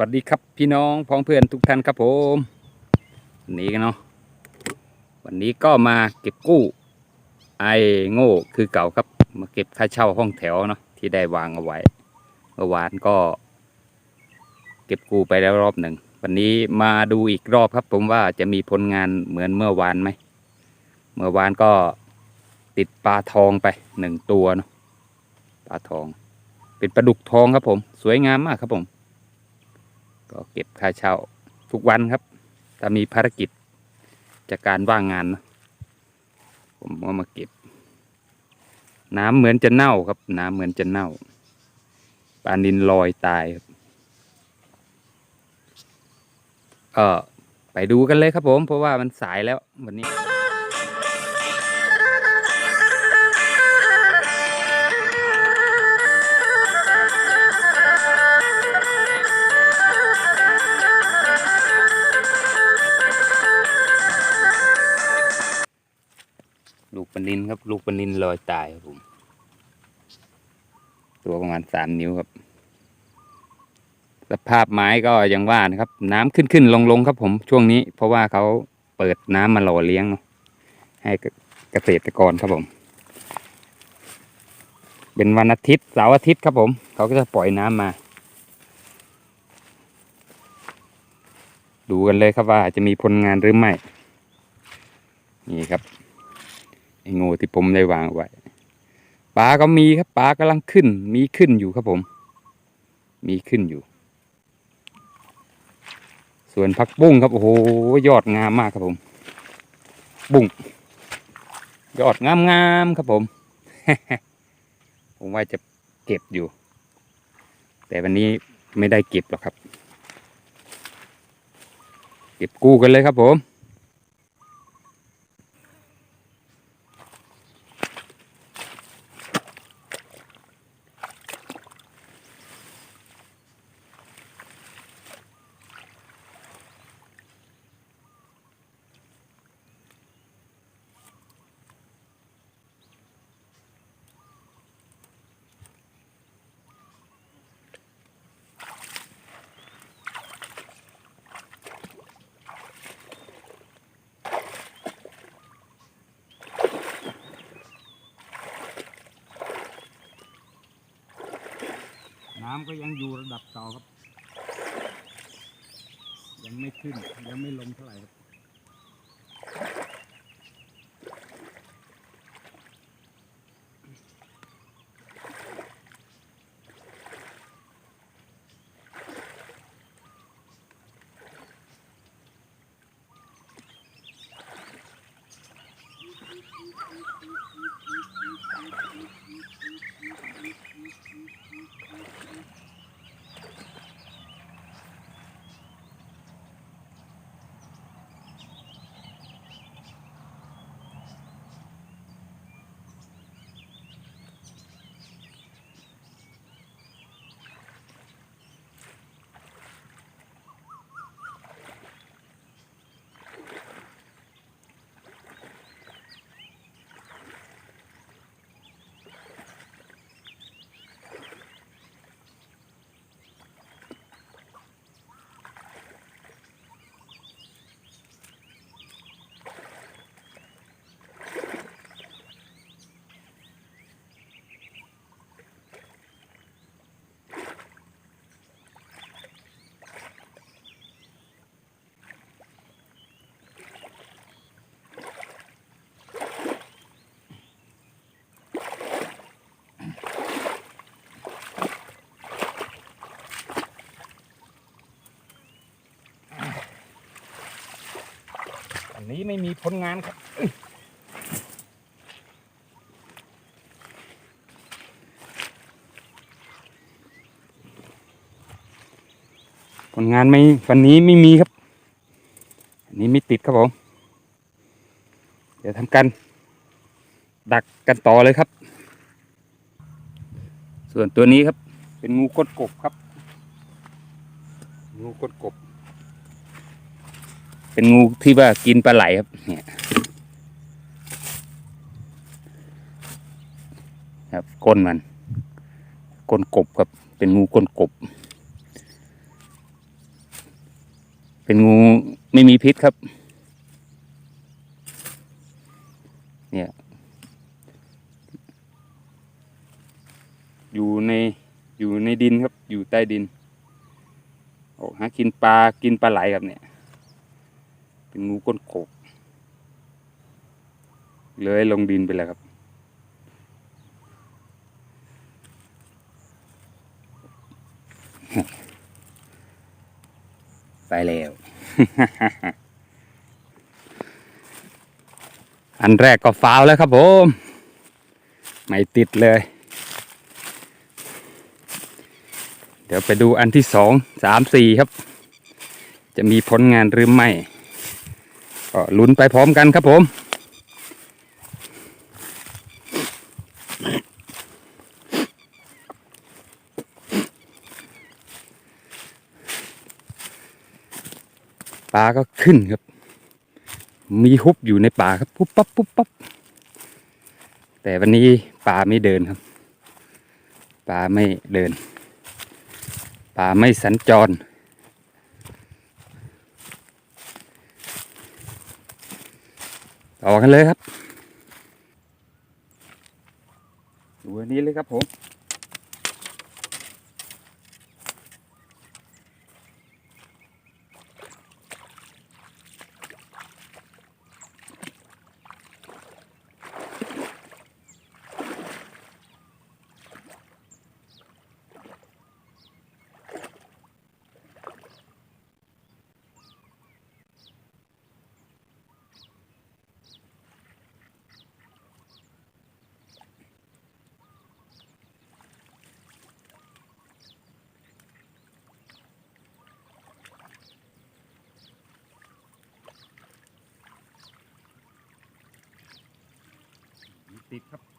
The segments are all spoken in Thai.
วัสดีครับพี่น้องพ้องเพื่อนทุกท่านครับผมวันนี้กันเนาะวันนี้ก็มาเก็บกู้ไอโง่คือเก่าครับ มาเก็บค่าเช่าห้องแถวเนาะที่ได้วางเอาไว้เมื่อวานก็ เก็บกู้ไปแล้วรอบหนึ่งวันนี้มาดูอีกรอบครับผมว่าจะมีผลงานเหมือนเมื่อวานไหมเมื่อวานก็ติดปลาทองไปหนึ่งตัวเนาะปลาทอง เป็นปลาดุกทองครับผม สวยงามมากครับผม ก็เก็บค่าเช่าทุกวันครับถ้ามีภารกิจจากการว่างงานนะผมก็มาเก็บ น้ำเหมือนจะเน่าครับ น้ำเหมือนจะเน่าปลานินลอยตายครับเออไปดูกันเลยครับผม เพราะว่ามันสายแล้ววันนี้ นินครับ ลูกปลานินลอยตายครับผม ตัวประมาณสามนิ้วครับ สภาพไม้ก็ยังว่านะครับ น้ำขึ้นขึ้นลงลงครับผมช่วงนี้ เพราะว่าเขาเปิดน้ำมาหล่อเลี้ยงเนาะให้เกษตรกรครับผม เป็นวันอาทิตย์เสาร์อาทิตย์ครับผม เขาก็จะปล่อยน้ำมา ดูกันเลยครับว่าจะมีผลงานหรือไม่นี่ครับ งูที่ผมได้วางไว้ปลาก็มีครับปลากำลังขึ้น มีขึ้นอยู่ครับผม มีขึ้นอยู่ ส่วนผักบุ้งครับโอ้โหยอดงามมากครับผม บุ้งยอดงามงามๆครับผม ผมว่าจะเก็บอยู่ แต่วันนี้ไม่ได้เก็บหรอกครับ เก็บกู้กันเลยครับผม น้ำก็ยังอยู่ระดับเก่าครับ ยังไม่ขึ้น ยังไม่ลงเท่าไหร่ครับ นนี้ไม่มีผลงานครับผลงานไม่วันนี้ไม่มีครับ อันนี้ไม่ติดครับผม เดี๋ยวทำกันดักกันต่อเลยครับ ส่วนตัวนี้ครับ เป็นงูกดกบครับ งูกดกบ เป็นงูที่ว่ากินปลาไหลครับ เนี่ยครับก้นมัน ก้นกบครับ เป็นงูก้นกบ เป็นงูไม่มีพิษครับ เนี่ย อยู่ในอยู่ในดินครับ อยู่ใต้ดินออกหากินปลากินปลาไหลครับเนี่ย เป็นงูก้นโขกเลื้อยลงดินไปแล้วครับ ไปแล้ว อันแรกก็ฟาวแล้วครับผม ไม่ติดเลย เดี๋ยวไปดูอันที่สองสามสี่ครับ จะมีผลงานหรือไม่ ก็ลุ้นไปพร้อมกันครับผมปลาก็ขึ้นครับ มีฮุบอยู่ในป่าครับปุ๊บปั๊บปุ๊บปั๊บแต่วันนี้ปลาไม่เดินครับปลาไม่เดินปลาไม่สัญจร ต่อกันเลยครับดูอันนี้เลยครับผม ติดครับ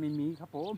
ไม่มีครับผม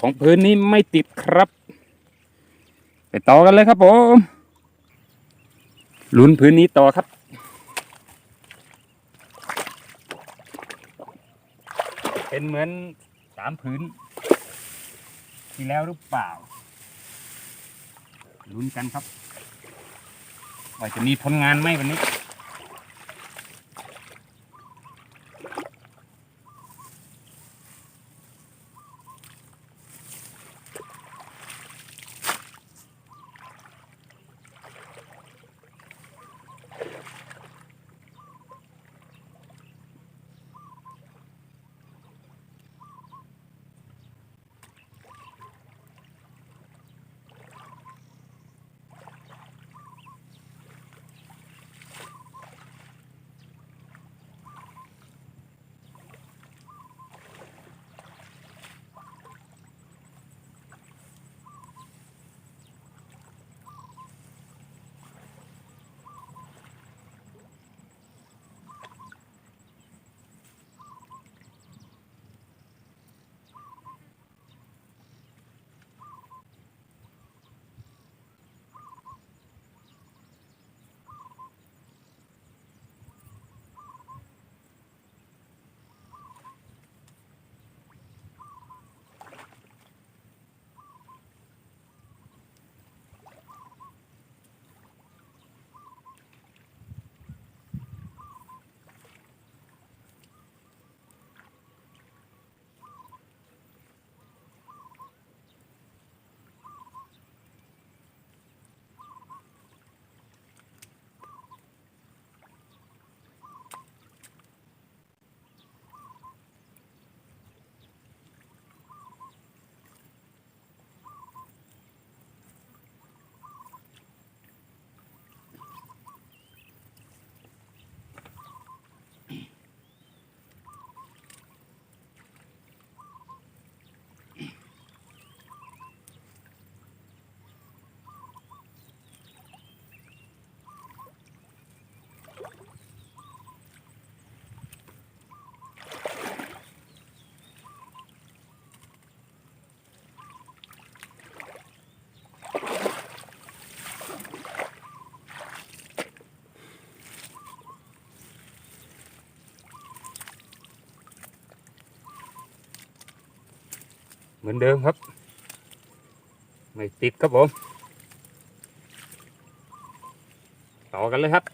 ของพื้นนี้ไม่ติดครับ ไปต่อกันเลยครับผมลุ้นพื้นนี้ต่อครับ เป็นเหมือนสามพื้น ที่แล้วหรือเปล่าลุ้นกันครับว่าจะมีผลงานไหมวันนี้ เหมือนเดิมครับ ไม่ติดครับผม ต่อกันเลยครับ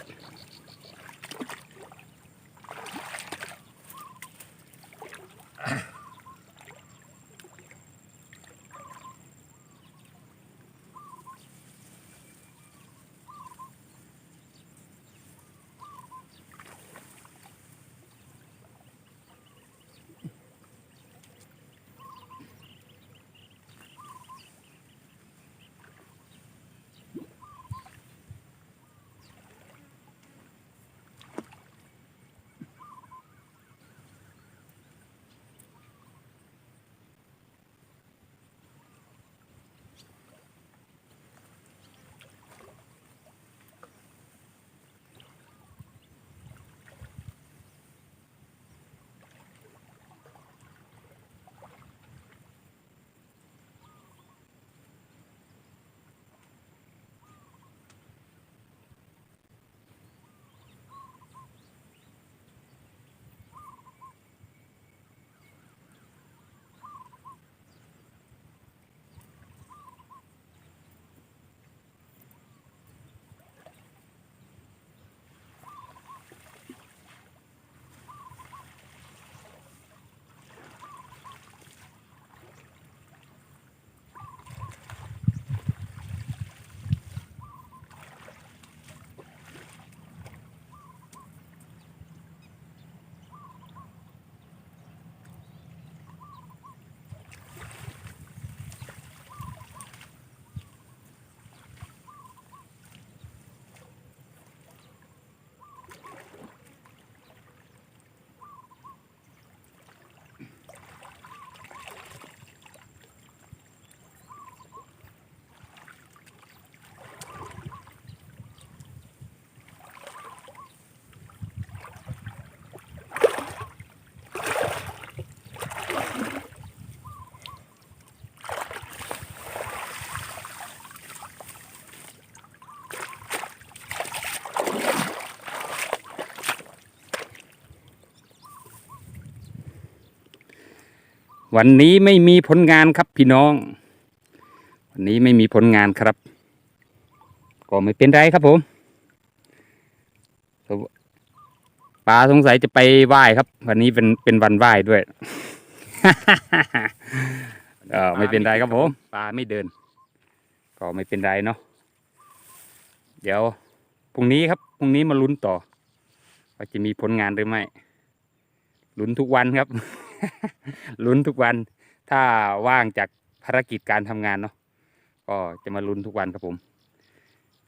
วันนี้ไม่มีผลงานครับพี่น้อง วันนี้ไม่มีผลงานครับ ก็ไม่เป็นไรครับผมปลาสงสัยจะไปไหว้ครับ วันนี้เป็นเป็นวันไหว้ด้วยเออไม่เป็นไรครับผมปลาไม่เดิน ก็ไม่เป็นไรเนาะเดี๋ยวพรุ่งนี้ครับพรุ่งนี้มาลุ้นต่อว่าจะมีผลงานหรือไม่ลุ้นทุกวันครับ ลุ้นทุกวัน ถ้าว่างจากภารกิจการทำงานเนาะก็จะมาลุ้นทุกวันครับผม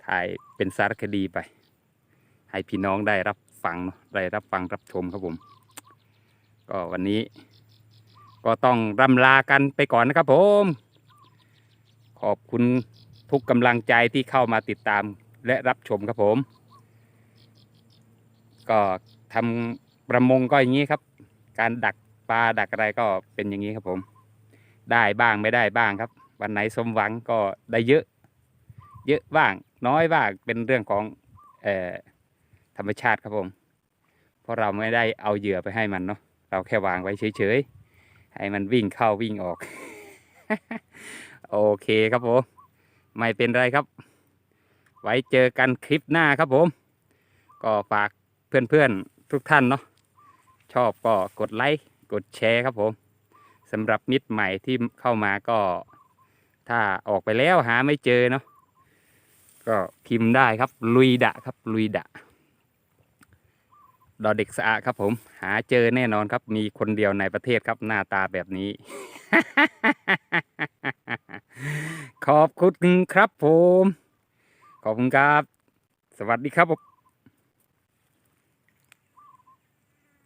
ถ่ายเป็นสารคดีไป ให้พี่น้องได้รับฟังเนาะได้รับฟังรับชมครับผม ก็วันนี้ ก็ต้องร่ำลากันไปก่อนนะครับผม ขอบคุณทุกกำลังใจที่เข้ามาติดตามและรับชมครับผม ก็ทำประมงก็อย่างนี้ครับ การดัก ปลาดักอะไรก็เป็นอย่างนี้ครับผม ได้บ้างไม่ได้บ้างครับ วันไหนสมหวังก็ได้เยอะ เยอะบ้าง น้อยบ้างเป็นเรื่องของออธรรมชาติครับผม เพราะเราไม่ได้เอาเหยื่อไปให้มันเนาะเราแค่วางไว้เฉยๆให้มันวิ่งเข้าวิ่งออก โอเคครับผม ไม่เป็นไรครับ ไว้เจอกันคลิปหน้าครับผม ก็ฝากเพื่อนๆทุกท่านเนาะชอบก็กดไลค์ กดแชร์ครับผมสำหรับมิตรใหม่ที่เข้ามาก็ ถ้าออกไปแล้วหาไม่เจอเนาะก็พิมพ์ได้ครับ ลุยดะครับ ลุยดะดอเด็กสะอาครับผม หาเจอแน่นอนครับ มีคนเดียวในประเทศครับหน้าตาแบบนี้ ขอบคุณครับผม ขอบคุณครับ สวัสดีครับผม